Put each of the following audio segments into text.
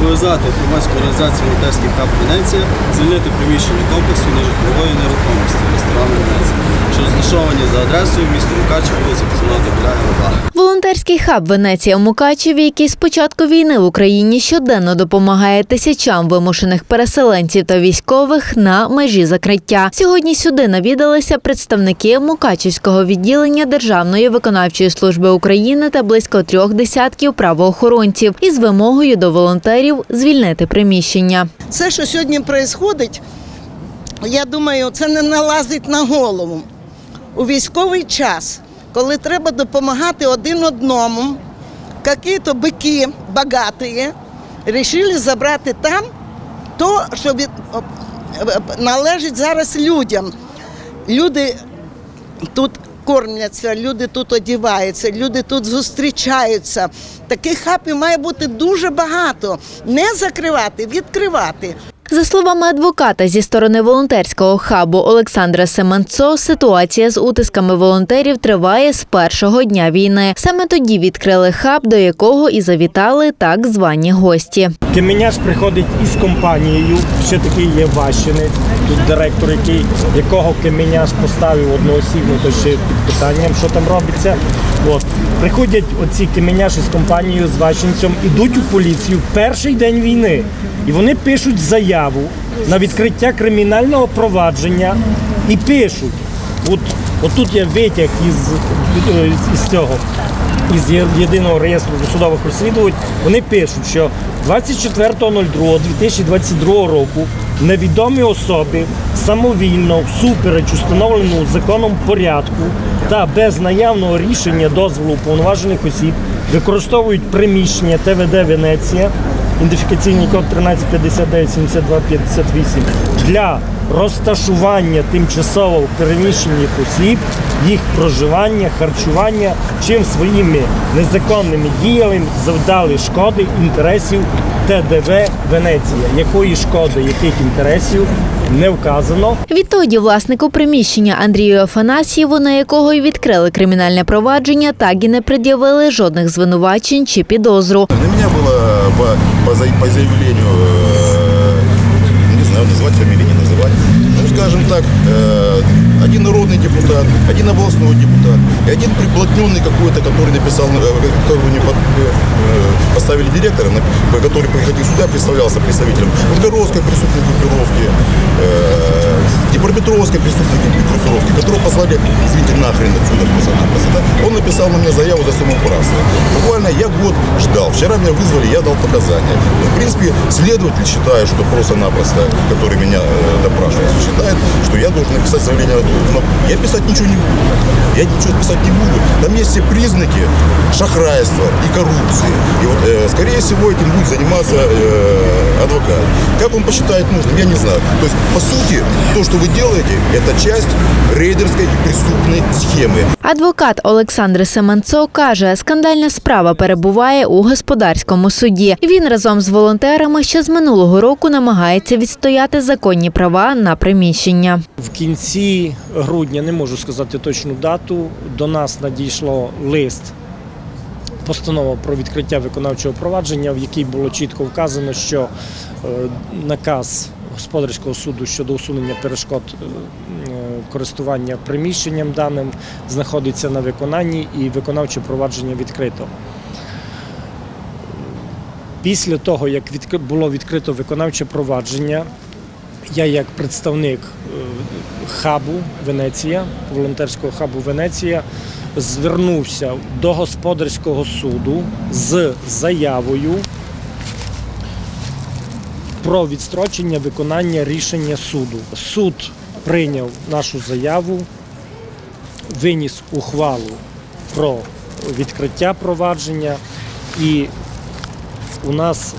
Зобов'язати громадську організацію волонтерський хаб Венеція звільнити приміщення комплексу нежитлової нерухомості ресторану Венеція, що розташовані за адресою міста Мукачево, вулиця Космонавта Біляєва, 2. Волонтерський хаб Венеція Мукачеві, який з початку війни в Україні щоденно допомагає тисячам вимушених переселенців та військових на межі закриття. Сьогодні сюди навідалися представники Мукачівського відділення Державної виконавчої служби України та близько трьох десятків правоохоронців із вимогою до волонтерів звільнити приміщення. Це, що сьогодні відбувається, я думаю, це не налазить на голову. У військовий час, коли треба допомагати один одному, які-то бики багаті вирішили забрати там то, що від, належить зараз людям. Люди тут кормляться, люди тут одіваються, люди тут зустрічаються. Таких хапів має бути дуже багато. Не закривати, відкривати. За словами адвоката зі сторони волонтерського хабу Олександра Семенцо, ситуація з утисками волонтерів триває з першого дня війни. Саме тоді відкрили хаб, до якого і завітали так звані гості. Кеменяш приходить із компанією, ще такий є Ващинець, тут директор, який, якого Кеменяш поставив одноосібно, то ще під питанням, що там робиться. От. Приходять оці кименяші з компанією, з Ващенцем, ідуть у поліцію перший день війни. І вони пишуть заяву на відкриття кримінального провадження і пишуть. От, отут є витяг із, із цього із єдиного реєстру досудових розслідувань, вони пишуть, що 24.02.2022 року невідомі особи самовільно, всупереч установленому законом порядку та без наявного рішення дозволу уповноважених осіб використовують приміщення ТВД Венеція, ідентифікаційний код 1359-7258 для розташування тимчасово переміщених осіб, їх проживання, харчування, чим своїми незаконними діями завдали шкоди інтересів ТДВ Венеція. Якої шкоди, яких інтересів не вказано. Відтоді власнику приміщення Андрію Афанасьєву, на якого й відкрили кримінальне провадження, так і не пред'явили жодних звинувачень чи підозру. На меня было по, по, за- по заявлению, э, не знаю, называть фамилии, не называть, ну, скажем так, э, один народный депутат, один областной депутат и один приблотненный какой-то, который написал, э, которого не под- э, поставили директором, который приходил сюда, представлялся представителем Ужгородской преступной группировки, э, Днепропетровской преступной группировки, которого позвали, извините, нахрен отсюда просто-напросто? Он написал на меня заяву за самоуправство. Буквально я год ждал. Вчера меня вызвали, я дал показания. Ну, в принципе, следователь считает, что просто-напросто, который меня э, допрашивает, считает, я должен написать заявление. Но я писать ничего не буду. Я ничего писать не буду. Там есть все признаки шахрайства и коррупции. И вот, э, скорее всего, этим будет заниматься э, адвокат. Как он посчитает нужным, я не знаю. То есть, по сути, то, что вы делаете, это часть рейдерской преступной схемы. Адвокат Олександр Семенцо каже, скандальна справа перебуває у господарському суді. Він разом з волонтерами ще з минулого року намагається відстояти законні права на приміщення. В кінці грудня, не можу сказати точну дату, до нас надійшло лист, постанова про відкриття виконавчого провадження, в якій було чітко вказано, що е, наказ господарського суду щодо усунення перешкод е, користування приміщенням даним знаходиться на виконанні і виконавче провадження відкрито. Після того, як було відкрито виконавче провадження, я як представник е, хабу Венеція, волонтерського хабу Венеція, звернувся до господарського суду з заявою про відстрочення виконання рішення суду. Суд прийняв нашу заяву, виніс ухвалу про відкриття провадження і у нас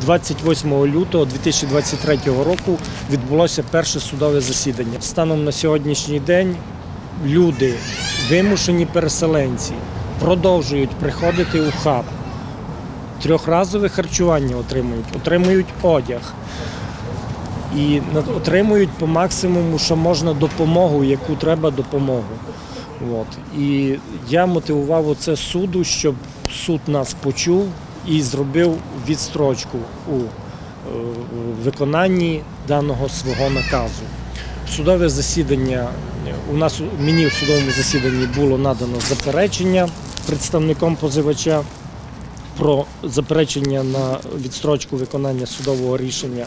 28 лютого 2023 року відбулося перше судове засідання. Станом на сьогоднішній день люди, вимушені переселенці, продовжують приходити у хаб. Трьохразове харчування отримують, отримують одяг і отримують по максимуму, що можна допомогу, яку треба допомогу. От. І я мотивував оце суду, щоб суд нас почув і зробив відстрочку у е, виконанні даного свого наказу. Судове засідання у нас мені в судовому засіданні було надано заперечення представником позивача про заперечення на відстрочку виконання судового рішення.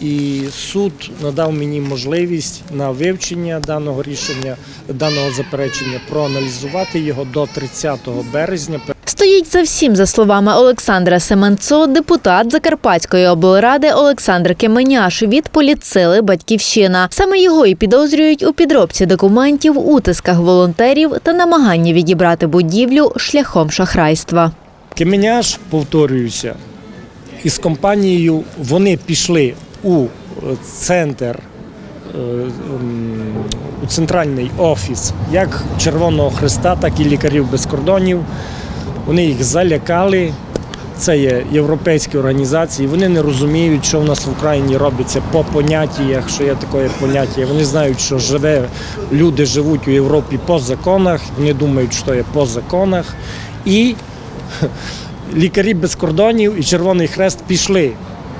І суд надав мені можливість на вивчення даного рішення, даного заперечення, проаналізувати його до 30 березня. Стоїть за всім, за словами Олександра Семенцо, депутат Закарпатської облради Олександр Кеменяш від політсили Батьківщина. Саме його і підозрюють у підробці документів, утисках волонтерів та намаганні відібрати будівлю шляхом шахрайства. Кеменяш, повторююся, із компанією вони пішли у е, центр, е, у центральний офіс як Червоного Христа, так і лікарів без кордонів. Вони їх залякали. Це є європейські організації. Вони не розуміють, що в нас в Україні робиться по поняттях, що є таке поняття. Вони знають, що живе, люди живуть у Європі по законах. Вони думають, що є по законах. І лікарі без кордонів і Червоний Хрест пішли.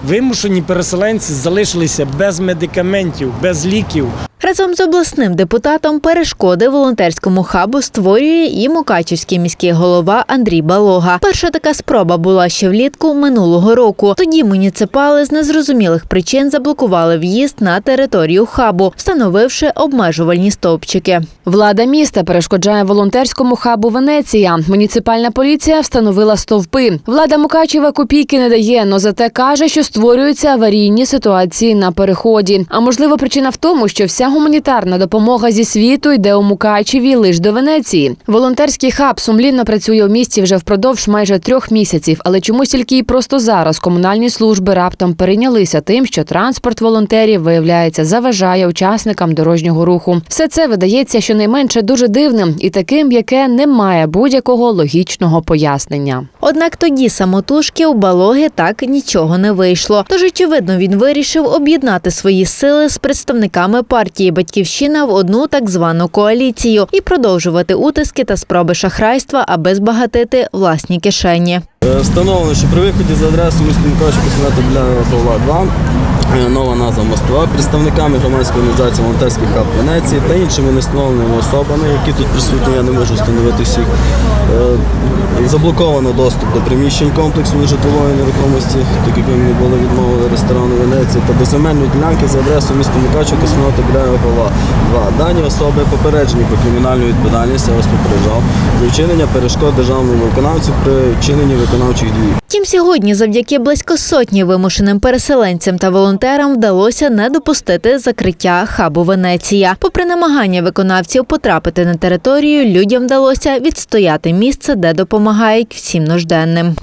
Вимушені переселенці залишилися без медикаментів, без ліків. Разом з обласним депутатом перешкоди волонтерському хабу створює і Мукачівський міський голова Андрій Балога. Перша така спроба була ще влітку минулого року. Тоді муніципали з незрозумілих причин заблокували в'їзд на територію хабу, встановивши обмежувальні стовпчики. Влада міста перешкоджає волонтерському хабу Венеція. Муніципальна поліція встановила стовпи. Влада Мукачева копійки не дає, но зате каже, що створюються аварійні ситуації на переході. А можливо, причина в тому, що вся гуманітарна допомога зі світу йде у Мукачеві лише до Венеції. Волонтерський хаб сумлінно працює у місті вже впродовж майже трьох місяців, але чомусь тільки і просто зараз комунальні служби раптом перейнялися тим, що транспорт волонтерів виявляється заважає учасникам дорожнього руху. Все це видається щонайменше дуже дивним і таким, яке не має будь-якого логічного пояснення. Однак тоді самотужки у Балоги так нічого не вийшло. Тож, очевидно, він вирішив об'єднати свої сили з представниками партії Батьківщина в одну так звану коаліцію і продовжувати утиски та спроби шахрайства, аби збагатити власні кишені. Е, Встановлено, що при виході за адресою міста Миколаївського сенату Біляна Павла 2 е, нова назва Москва, представниками громадської організації Волонтерський хаб Венеції та іншими невстановленими особами, які тут присутні, я не можу встановити всіх. Е, Заблоковано доступ до приміщень комплексу житлової нерухомості, так як мені було відмовили ресторану Венеції та до земельної ділянки за адресою міста Мукачева Космета Біляна Павла 2. Дані особи попереджені про кримінальну відповідальність, я вас попереджав, за вчинення перешкод державному виконавцю при вчиненні виконавчих дій. Втім, сьогодні, завдяки близько сотні вимушеним переселенцям та волонтерам, вдалося не допустити закриття хабу Венеція. Попри намагання виконавців потрапити на територію, людям вдалося відстояти місце, де допомагають всім нужденним.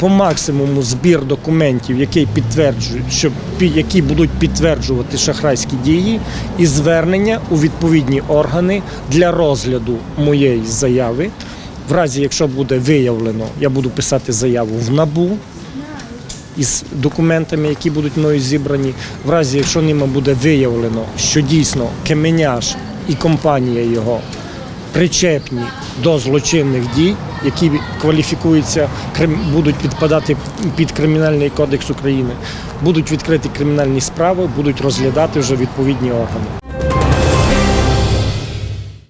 По максимуму збір документів, які підтверджують, що які будуть підтверджувати шахрайські дії, і звернення у відповідні органи для розгляду моєї заяви. В разі, якщо буде виявлено, я буду писати заяву в НАБУ із документами, які будуть мною зібрані. В разі, якщо ними буде виявлено, що дійсно Кеменяш і компанія його причепні до злочинних дій, які кваліфікуються, будуть підпадати під Кримінальний кодекс України, будуть відкриті кримінальні справи, будуть розглядати вже відповідні органи.